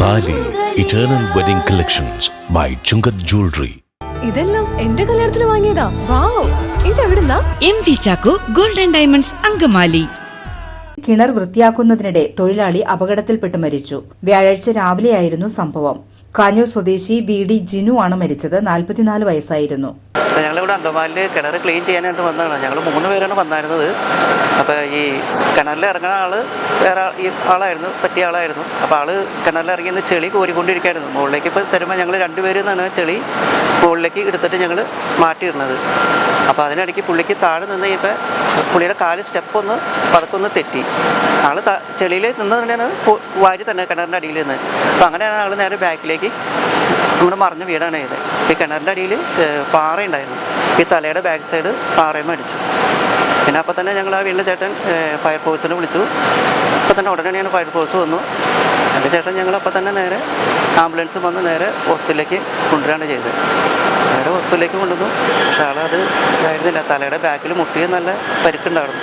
Thali eternal wedding collections by Chungath jewellery ഇതെല്ലാം എന്റെ കല്യാണത്തിന് വാങ്ങിയതാ. Wow ഇതെവിടുന്നാ? M V Chacko golden diamonds Angamaly. കിണർ വൃത്തിയാക്കുന്നതിനിടെ തൊഴിലാളി അപകടത്തിൽപ്പെട്ട് മരിച്ചു. വ്യാഴാഴ്ച രാവിലെയായിരുന്നു സംഭവം. കാഞ്ഞൂർ സ്വദേശി വി ഡി ജിനു ആണ് മരിച്ചത്. നാൽപ്പത്തിനാല് വയസ്സായിരുന്നു. ഞങ്ങളിവിടെ അന്തമാലിൽ കിണർ ക്ലീൻ ചെയ്യാനായിട്ട് വന്നതാണ്. ഞങ്ങൾ മൂന്ന് പേരാണ് വന്നായിരുന്നത്. അപ്പോൾ ഈ കിണറിൽ ഇറങ്ങുന്ന ആൾ വേറെ ഈ ആളായിരുന്നു പറ്റിയ ആളായിരുന്നു. അപ്പോൾ ആൾ കിണറിൽ ഇറങ്ങി നിന്ന് ചെളി കോരിക്കൊണ്ടിരിക്കുകയായിരുന്നു മുകളിലേക്ക് ഇപ്പോൾ തരുമ്പോൾ ഞങ്ങൾ രണ്ടുപേരും നിന്നാണ് ചെളി മുകളിലേക്ക് എടുത്തിട്ട് ഞങ്ങൾ മാറ്റിയിരുന്നത് അപ്പോൾ അതിനിടയ്ക്ക് പുള്ളിക്ക് താഴെ നിന്ന് ഇപ്പോൾ പുള്ളിയുടെ കാൽ സ്റ്റെപ്പ് ഒന്ന് പതുക്കൊന്ന് തെറ്റി. ആൾ ചെളിയിൽ നിന്ന് തന്നെയാണ് വാരി തന്നെ കിണറിന്റെ അടിയിൽ നിന്ന്. അപ്പോൾ അങ്ങനെയാണ് ആൾ നേരെ ബാക്കിലേക്ക് നമ്മുടെ മറിഞ്ഞ വീടാണ് ഇത്. ഈ കിണറിന്റെ അടിയിൽ പാറ ഉണ്ടായിരുന്നു ഈ തലയുടെ ബാക്ക് സൈഡ് പാറയുമ്പോൾ അടിച്ചു. പിന്നെ അപ്പോൾ തന്നെ ഞങ്ങൾ ആ വീടിന്റെ ചേട്ടൻ ഫയർഫോഴ്സിനെ വിളിച്ചു. അപ്പോൾ തന്നെ ഉടനടിയാണ് ഫയർഫോഴ്സ് വന്നു. അതിന്റെ ശേഷം ഞങ്ങൾ അപ്പോൾ തന്നെ നേരെ ആംബുലൻസ് വന്ന് നേരെ ഹോസ്പിറ്റലിലേക്ക് കൊണ്ടുവരികയാണ് ചെയ്തത്. നേരെ ഹോസ്പിറ്റലിലേക്ക് കൊണ്ടുവന്നു. പക്ഷേ ആളത് ഇതായിരുന്നില്ല. തലയുടെ ബാക്കിൽ മുട്ടിയ നല്ല പരിക്കുണ്ടായിരുന്നു.